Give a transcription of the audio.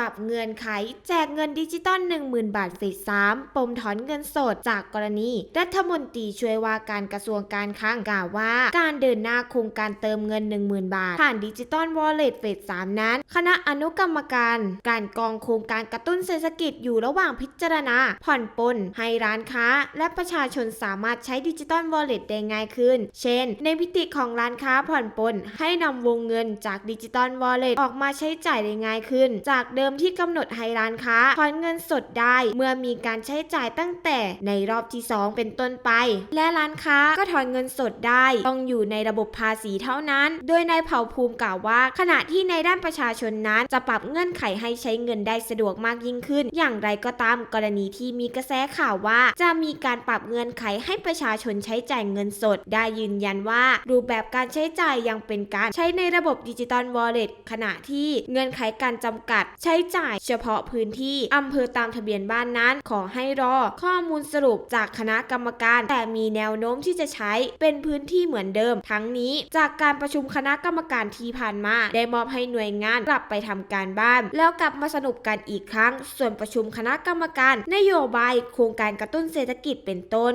ปรับเงื่อนไข แจกเงินดิจิตอล10,000 บาทเฟส3ปมถอนเงินสดจากกรณี รัฐมนตรีช่วยว่าการกระทรวงการคลังกล่าวว่า การเดินหน้าโครงการเติมเงิน 10,000 บาท ผ่านดิจิตอลวอลเล็ตเฟส3นั้น คณะอนุกรรมการ การกองโครงการกระตุ้นเศรษฐกิจอยู่ระหว่างพิจารณา ผ่อนปลนให้ร้านค้า และประชาชนสามารถใช้ดิจิตอลวอลเล็ตได้ง่ายขึ้น เช่น ในวิธีของร้านค้าผ่อนปลนให้นำวงเงินจากดิจิตอลวอลเล็ตออกมาใช้จ่ายได้ง่ายขึ้น จากเดิมที่กำหนดให้ร้านค้าถอนเงินสดได้เมื่อมีการใช้จ่ายตั้งแต่ในรอบที่ 2 เป็นต้นไป และร้านค้าก็ถอนเงินสดได้ ต้องอยู่ในระบบภาษีเท่านั้น โดยนายเผ่าภูมิกล่าวว่า ขณะที่ในด้านประชาชนนั้น จะปรับเงื่อนไขให้ใช้เงินได้สะดวกมากยิ่งขึ้น อย่างไรก็ตามกรณีที่มีกระแสข่าวว่า จะมีการปรับเงื่อนไขให้ประชาชนใช้จ่ายเงินสด ได้ยืนยันว่า รูปแบบการใช้จ่ายยังเป็นการใช้ในระบบดิจิตอลวอลเล็ตขณะที่เงื่อนไขการจำกัด ใช้จ่ายเฉพาะพื้นที่อำเภอตามทะเบียนบ้านนั้น ขอให้รอข้อมูลสรุปจากคณะกรรมการ แต่มีแนวโน้มที่จะใช้เป็นพื้นที่เหมือนเดิม ทั้งนี้จากการประชุมคณะกรรมการที่ผ่านมา ได้มอบให้หน่วยงานกลับไปทำการบ้าน แล้วกลับมาสรุปกันอีกครั้ง ส่วนประชุมคณะกรรมการ นโยบาย โครงการกระตุ้นเศรษฐกิจเป็นต้น